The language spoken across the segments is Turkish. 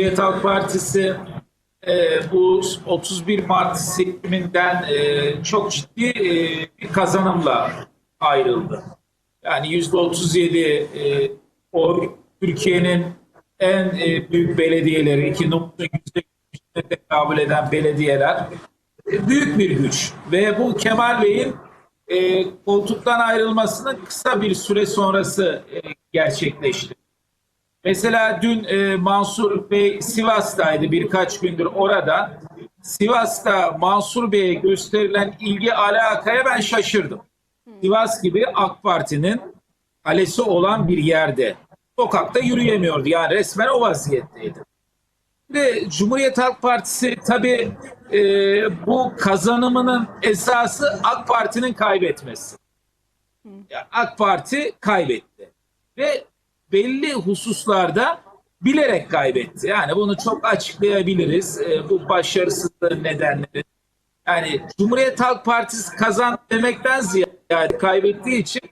Cumhuriyet Halk Partisi e, bu 31 Mart seçiminden e, çok ciddi e, bir kazanımla ayrıldı. Yani yüzde 37 e, o Türkiye'nin en e, büyük belediyeleri, iki nokta yüzde tekabül eden belediyeler e, büyük bir güç. Ve bu Kemal Bey'in e, koltuktan ayrılmasının kısa bir süre sonrası e, gerçekleşti. Mesela dün e, Mansur Bey Sivas'taydı birkaç gündür orada. Sivas'ta Mansur Bey'e gösterilen ilgi alakaya ben şaşırdım. Sivas gibi AK Parti'nin kalesi olan bir yerde. Sokakta yürüyemiyordu. Yani resmen o vaziyetteydi. Ve Cumhuriyet Halk Partisi tabii e, bu kazanımının esası AK Parti'nin kaybetmesi. Ya AK Parti kaybetti. Ve belli hususlarda bilerek kaybetti. Yani bunu çok açıklayabiliriz. E, bu başarısızlığın nedenleri. Yani Cumhuriyet Halk Partisi kazan demekten ziyade kaybettiği için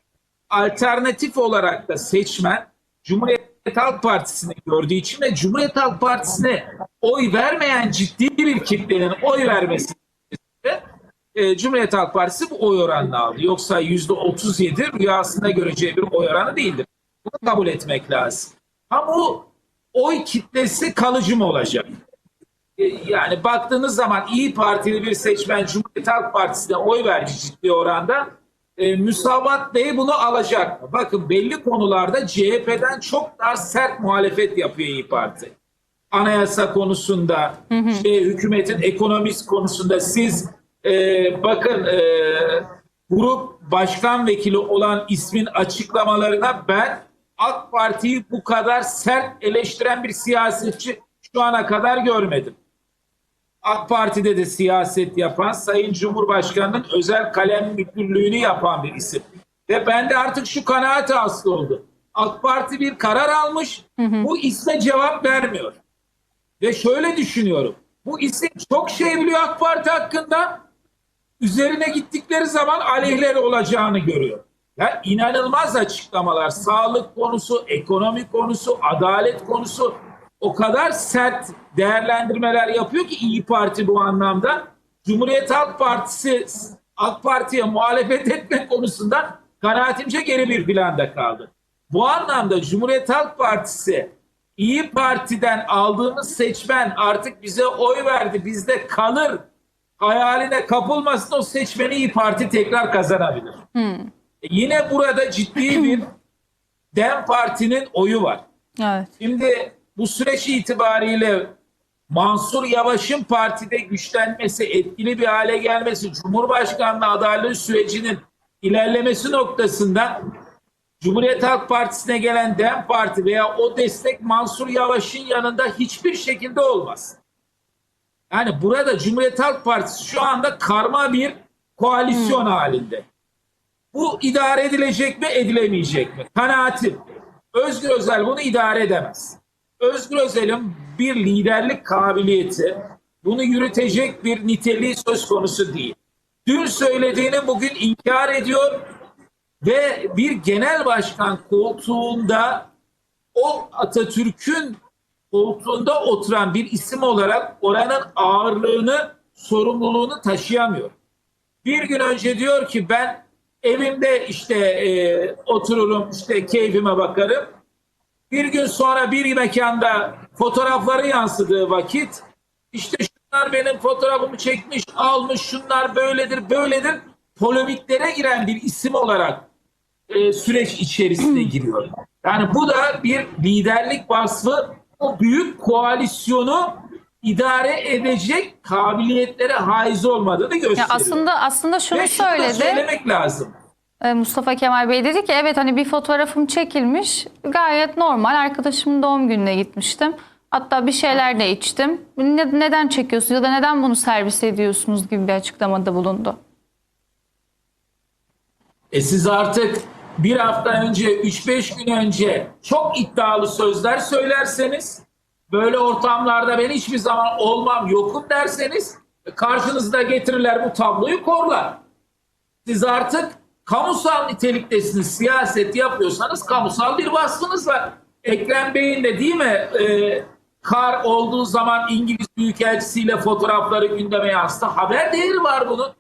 alternatif olarak da seçmen Cumhuriyet Halk Partisi'ni gördüğü için ve Cumhuriyet Halk Partisi'ne oy vermeyen ciddi bir kitlenin oy vermesi e, Cumhuriyet Halk Partisi bu oy oranını aldı. Yoksa yüzde 37 rüyasında göreceği bir oy oranı değildir. Bunu kabul etmek lazım. Bu oy kitlesi kalıcı mı olacak? E, Yani baktığınız zaman İyi Partili bir seçmen Cumhuriyet Halk Partisi'ne oy verdi ciddi oranda. E, Müsavat Bey bunu alacak mı? Bakın belli konularda CHP'den çok daha sert muhalefet yapıyor İyi Parti. Anayasa konusunda, işte hükümetin ekonomist konusunda siz e, bakın e, grup başkan vekili olan ismin açıklamalarına ben AK Parti'yi bu kadar sert eleştiren bir siyasetçi şu ana kadar görmedim. AK Parti'de de siyaset yapan Sayın Cumhurbaşkanı'nın özel kalem müdürlüğünü yapan bir isim. Ve ben de artık şu kanaate hasıl oldu. AK Parti bir karar almış, bu isme cevap vermiyor. Ve şöyle düşünüyorum. Bu isim çok şey biliyor AK Parti hakkında. Üzerine gittikleri zaman aleyhleri olacağını görüyor. Ya inanılmaz açıklamalar. Sağlık konusu, ekonomi konusu, adalet konusu o kadar sert değerlendirmeler yapıyor ki İyi Parti bu anlamda. Cumhuriyet Halk Partisi AK Parti'ye muhalefet etme konusunda kanaatimce geri bir planda kaldı. Bu anlamda Cumhuriyet Halk Partisi İyi Parti'den aldığımız seçmen artık bize oy verdi, bizde kalır hayaline kapılmasın o seçmeni İyi Parti tekrar kazanabilir. E Yine burada ciddi bir Dem Parti'nin oyu var. Evet. Şimdi bu süreç itibariyle Mansur Yavaş'ın partide güçlenmesi, etkili bir hale gelmesi, Cumhurbaşkanlığı adaylığı sürecinin ilerlemesi noktasında Cumhuriyet Halk Partisi'ne gelen DEM Parti veya o destek Mansur Yavaş'ın yanında hiçbir şekilde olmaz. Yani burada Cumhuriyet Halk Partisi şu anda karma bir koalisyon halinde. Bu idare edilecek mi, edilemeyecek mi? Kanaatim. Özgür Özel bunu idare edemez. Özgür Özel'in bir liderlik kabiliyeti, bunu yürütecek bir niteliği söz konusu değil. Dün söylediğini bugün inkar ediyor ve bir genel başkan koltuğunda o Atatürk'ün koltuğunda oturan bir isim olarak oranın ağırlığını, sorumluluğunu taşıyamıyor. Bir gün önce diyor ki ben evimde işte e, otururum, işte keyfime bakarım. Bir gün sonra bir mekanda fotoğrafları yansıdığı vakit işte şunlar benim fotoğrafımı çekmiş, almış, şunlar böyledir, böyledir. Polemiklere giren bir isim olarak e, süreç içerisine giriyor. Yani bu da bir liderlik vasfı o büyük koalisyonu idare edecek kabiliyetlere haiz olmadığını gösteriyor. Ya aslında aslında şunu Ve şunu da söyledi. söylemek lazım. e, Mustafa Kemal Bey dedi ki evet hani bir fotoğrafım çekilmiş. Gayet normal. Arkadaşımın doğum gününe gitmiştim. Hatta bir şeyler de içtim. Ne- neden çekiyorsunuz ya da neden bunu servis ediyorsunuz gibi bir açıklamada bulundu. E siz artık bir hafta önce, 3-5 gün önce çok iddialı sözler söylerseniz, böyle ortamlarda ben hiçbir zaman olmam, yokum derseniz, e, karşınızda getirirler bu tabloyu korlar. Siz artık kamusal niteliktesiniz, siyaset yapıyorsanız kamusal bir vasfınız var. Ekrem Bey'in de değil mi e, kar olduğu zaman İngiliz Büyükelçisiyle fotoğrafları gündeme yansıdı. Haber değeri var bunun.